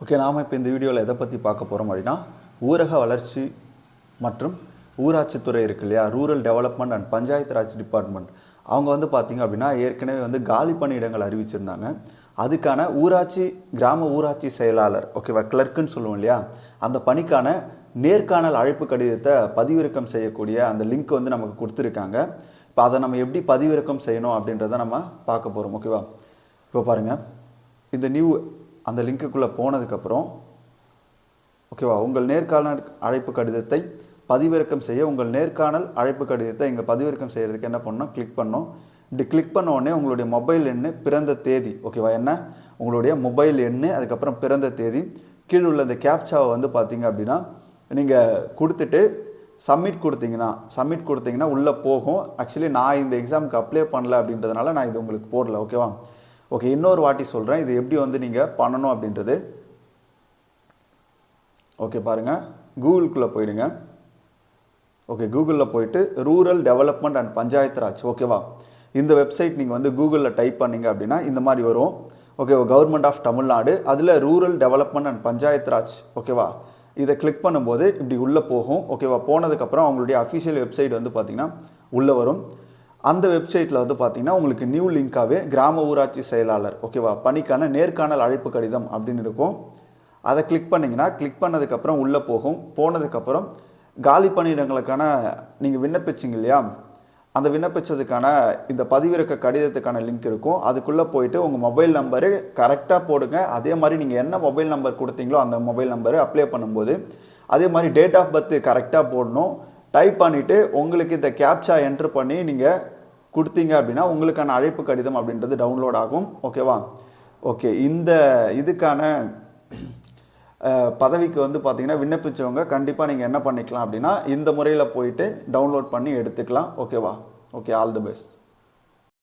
Okay நாம் இப்போ இந்த வீடியோவில் எதை பற்றி பார்க்க போகிறோம் அப்படின்னா ஊரக வளர்ச்சி மற்றும் ஊராட்சித்துறை இருக்கு இல்லையா? Rural development and panchayat Raj department அவங்க வந்து பார்த்திங்க அப்படின்னா ஏற்கனவே வந்து காலி பணியிடங்கள் அறிவிச்சிருந்தாங்க. அதுக்கான ஊராட்சி கிராம ஊராட்சி செயலாளர் ஓகேவா கிளர்க்குன்னு சொல்லுவோம் இல்லையா? அந்த பணிக்கான நேர்காணல் அழைப்பு கடிதத்தை பதிவிறக்கம் செய்யக்கூடிய அந்த லிங்க் வந்து நமக்கு கொடுத்துருக்காங்க. இப்போ அதை நம்ம எப்படி பதிவிறக்கம் செய்யணும் அப்படின்றத நம்ம பார்க்க போகிறோம் ஓகேவா இப்போ பாருங்கள் இந்த நியூ அந்த லிங்க்குள்ளே போனதுக்கப்புறம் ஓகேவா உங்கள் நேர்காணல் அழைப்பு கடிதத்தை பதிவிறக்கம் செய்ய உங்கள் நேர்காணல் அழைப்பு கடிதத்தை இங்கே பதிவிறக்கம் செய்கிறதுக்கு என்ன பண்ணணும் கிளிக் பண்ணோம். இப்படி கிளிக் பண்ண உடனே உங்களுடைய மொபைல் எண்ணு பிறந்த தேதி ஓகேவா என்ன? உங்களுடைய மொபைல் எண்ணு அதுக்கப்புறம் பிறந்த தேதி கீழே உள்ள இந்த கேப்சாவை வந்து பார்த்தீங்க அப்படின்னா நீங்கள் கொடுத்துட்டு சப்மிட் கொடுத்தீங்கன்னா சப்மிட் கொடுத்தீங்கன்னா உள்ளே போகும். ஆக்சுவலி நான் இந்த எக்ஸாமுக்கு அப்ளை பண்ணல அப்படின்றதுனால நான் இது உங்களுக்கு போடல ஓகேவா ஓகே இன்னொரு வாட்டி சொல்கிறேன் இது எப்படி வந்து நீங்கள் பண்ணணும் அப்படின்றது. ஓகே பாருங்கள் கூகுளுக்குள்ளே போயிடுங்க. ஓகே கூகுளில் போயிட்டு rural development and panchayat Raj ஓகேவா? இந்த வெப்சைட் நீங்கள் வந்து கூகுளில் டைப் பண்ணீங்க அப்படின்னா இந்த மாதிரி வரும். ஓகேவா கவர்மெண்ட் ஆஃப் தமிழ்நாடு அதில் rural development and panchayat Raj ஓகேவா? இதை கிளிக் பண்ணும்போது இப்படி உள்ளே போகும் ஓகேவா? போனதுக்கப்புறம் அவங்களுடைய அஃபிஷியல் வெப்சைட் வந்து பார்த்திங்கன்னா உள்ளே வரும். அந்த வெப்சைட்டில் வந்து பார்த்தீங்கன்னா உங்களுக்கு நியூ லிங்காகவே கிராம ஊராட்சி செயலாளர் ஓகேவா பணிக்கான நேர்காணல் அழைப்பு கடிதம் அப்படின்னு இருக்கும். அதை கிளிக் பண்ணிங்கன்னா கிளிக் பண்ணதுக்கப்புறம் உள்ளே போகும். போனதுக்கப்புறம் காலி பணியிடங்களுக்கான நீங்கள் விண்ணப்பிச்சிங்க இல்லையா? அந்த விண்ணப்பித்ததுக்கான இந்த பதிவிறக்க கடிதத்துக்கான லிங்க் இருக்கும். அதுக்குள்ளே போயிட்டு உங்கள் மொபைல் நம்பரு கரெக்டாக போடுங்க. அதே மாதிரி நீங்கள் என்ன மொபைல் நம்பர் கொடுத்தீங்களோ அந்த மொபைல் நம்பரு அப்ளை பண்ணும்போது அதே மாதிரி டேட் ஆஃப் பர்த் கரெக்டாக போடணும். டைப் பண்ணிவிட்டு உங்களுக்கு இந்த கேப்சா என்ட்ரு பண்ணி நீங்கள் கொடுத்தீங்க அப்படின்னா உங்களுக்கான அழைப்பு கடிதம் அப்படின்றது டவுன்லோட் ஆகும். ஓகேவா ஓகே இந்த இதுக்கான பதவிக்கு வந்து பார்த்தீங்கன்னா விண்ணப்பிச்சவங்க கண்டிப்பாக நீங்கள் என்ன பண்ணிக்கலாம் அப்படின்னா இந்த முறையில் போயிட்டு டவுன்லோட் பண்ணி எடுத்துக்கலாம். ஓகேவா ஓகே ஆல் தி பெஸ்ட்